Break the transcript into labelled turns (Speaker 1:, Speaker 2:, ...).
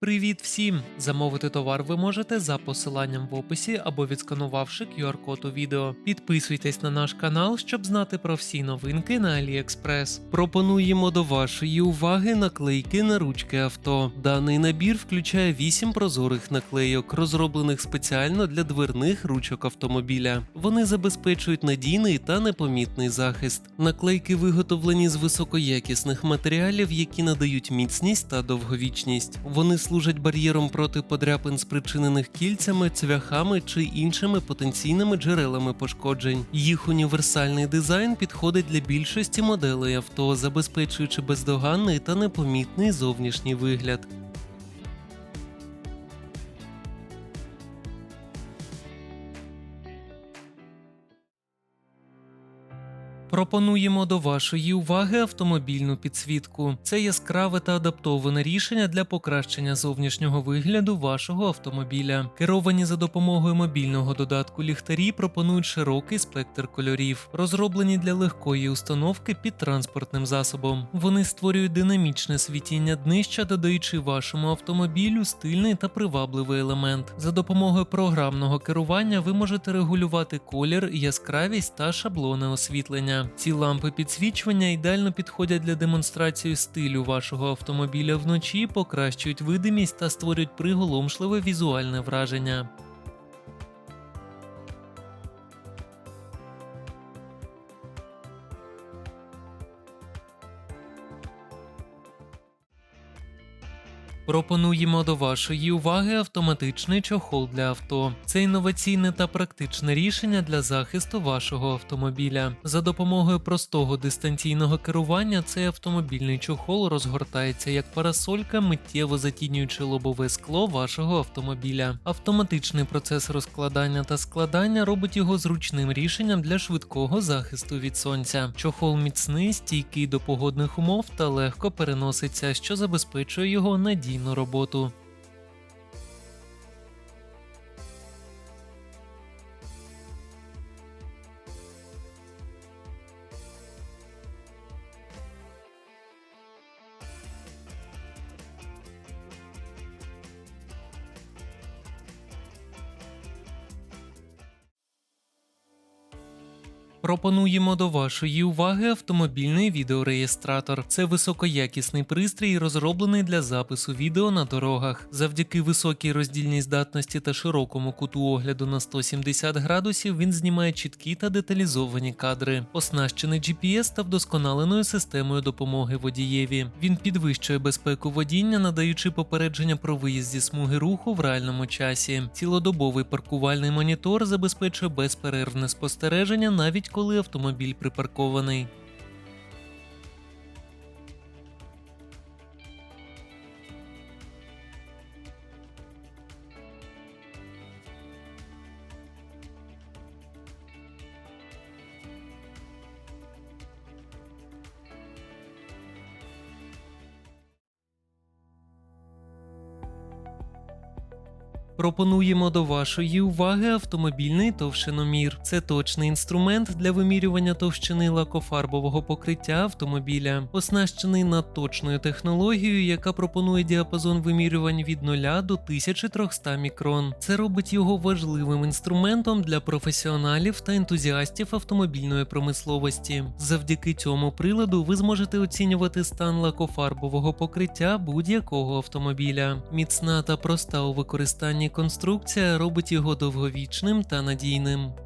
Speaker 1: Привіт всім! Замовити товар ви можете за посиланням в описі або відсканувавши QR-код у відео. Підписуйтесь на наш канал, щоб знати про всі новинки на AliExpress. Пропонуємо до вашої уваги наклейки на ручки авто. Даний набір включає 8 прозорих наклейок, розроблених спеціально для дверних ручок автомобіля. Вони забезпечують надійний та непомітний захист. Наклейки виготовлені з високоякісних матеріалів, які надають міцність та довговічність. Вони служать бар'єром проти подряпин, спричинених кільцями, цвяхами чи іншими потенційними джерелами пошкоджень. Їх універсальний дизайн підходить для більшості моделей авто, забезпечуючи бездоганний та непомітний зовнішній вигляд. Пропонуємо до вашої уваги автомобільну підсвітку. Це яскраве та адаптоване рішення для покращення зовнішнього вигляду вашого автомобіля. Керовані за допомогою мобільного додатку ліхтарі пропонують широкий спектр кольорів, розроблені для легкої установки під транспортним засобом. Вони створюють динамічне світіння днища, додаючи вашому автомобілю стильний та привабливий елемент. За допомогою програмного керування ви можете регулювати колір, яскравість та шаблони освітлення. Ці лампи підсвічування ідеально підходять для демонстрації стилю вашого автомобіля вночі, покращують видимість та створюють приголомшливе візуальне враження. Пропонуємо до вашої уваги автоматичний чохол для авто. Це інноваційне та практичне рішення для захисту вашого автомобіля. За допомогою простого дистанційного керування цей автомобільний чохол розгортається як парасолька, миттєво затінюючи лобове скло вашого автомобіля. Автоматичний процес розкладання та складання робить його зручним рішенням для швидкого захисту від сонця. Чохол міцний, стійкий до погодних умов та легко переноситься, що забезпечує його надійну роботу. Пропонуємо до вашої уваги автомобільний відеореєстратор. Це високоякісний пристрій, розроблений для запису відео на дорогах. Завдяки високій роздільній здатності та широкому куту огляду на 170 градусів він знімає чіткі та деталізовані кадри. Оснащений GPS та вдосконаленою системою допомоги водієві. Він підвищує безпеку водіння, надаючи попередження про виїзд зі смуги руху в реальному часі. Цілодобовий паркувальний монітор забезпечує безперервне спостереження навіть коли автомобіль припаркований. Пропонуємо до вашої уваги автомобільний товщиномір. Це точний інструмент для вимірювання товщини лакофарбового покриття автомобіля, оснащений надточною технологією, яка пропонує діапазон вимірювань від 0 до 1300 мікрон. Це робить його важливим інструментом для професіоналів та ентузіастів автомобільної промисловості. Завдяки цьому приладу ви зможете оцінювати стан лакофарбового покриття будь-якого автомобіля. Міцна та проста у використанні конструкція робить його довговічним та надійним.